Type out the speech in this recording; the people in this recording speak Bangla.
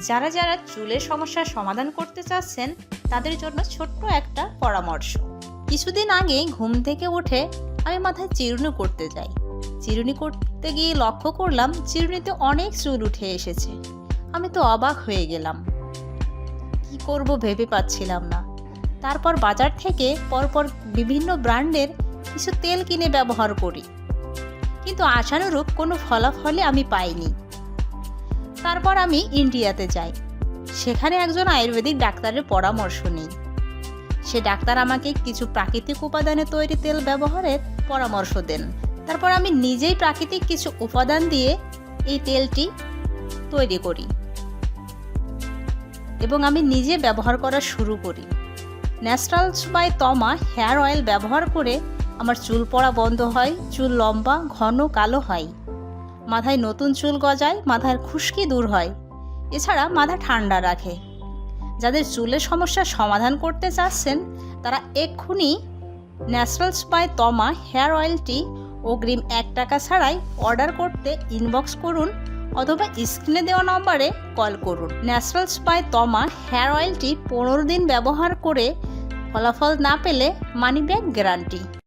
যারা যারা চুলের সমস্যার সমাধান করতে চাচ্ছেন, তাদের জন্য ছোট্ট একটা পরামর্শ। কিছুদিন আগে ঘুম থেকে উঠে আমি মাথায় চিরুনি করতে যাই। চিরুনি করতে গিয়ে লক্ষ্য করলাম, চিরুনিতে অনেক চুল উঠে এসেছে। আমি তো অবাক হয়ে গেলাম। কি করব ভেবে পাচ্ছিলাম না। তারপর বাজার থেকে পরপর বিভিন্ন ব্র্যান্ডের কিছু তেল কিনে ব্যবহার করি। কিন্তু আশানুরূপ কোনো ফলাফলে আমি পাইনি। তারপর আমি ইন্ডিয়াতে যাই। সেখানে একজন আয়ুর্বেদিক ডাক্তারের পরামর্শ নিই। সে ডাক্তার আমাকে কিছু প্রাকৃতিক উপাদানে তৈরি তেল ব্যবহারের পরামর্শ দেন। তারপর আমি নিজেই প্রাকৃতিক কিছু উপাদান দিয়ে এই তেলটি তৈরি করি। এবং আমি নিজে ব্যবহার করা শুরু করি। Naturals by Tama hair oil ব্যবহার করে আমার চুল পড়া বন্ধ হয়, চুল লম্বা, ঘন, কালো হয়। মাথায় নতুন চুল গজায় মাথার খুশকি দূর হয়। এছাড়া মাথা ঠান্ডা রাখে। যাদের চুলের সমস্যার সমাধান করতে চাচ্ছেন, তারা এক্ষুনি ন্যাচারালস বাই তমা হেয়ার অয়েলটি অগ্রিম এক টাকা ছাড়াই অর্ডার করতে ইনবক্স করুন অথবা স্ক্রিনে দেওয়া নম্বরে কল করুন। ন্যাচারালস বাই তমা হেয়ার অয়েলটি পনেরো দিন ব্যবহার করে ফলাফল না পেলে মানি ব্যাক গ্যারান্টি।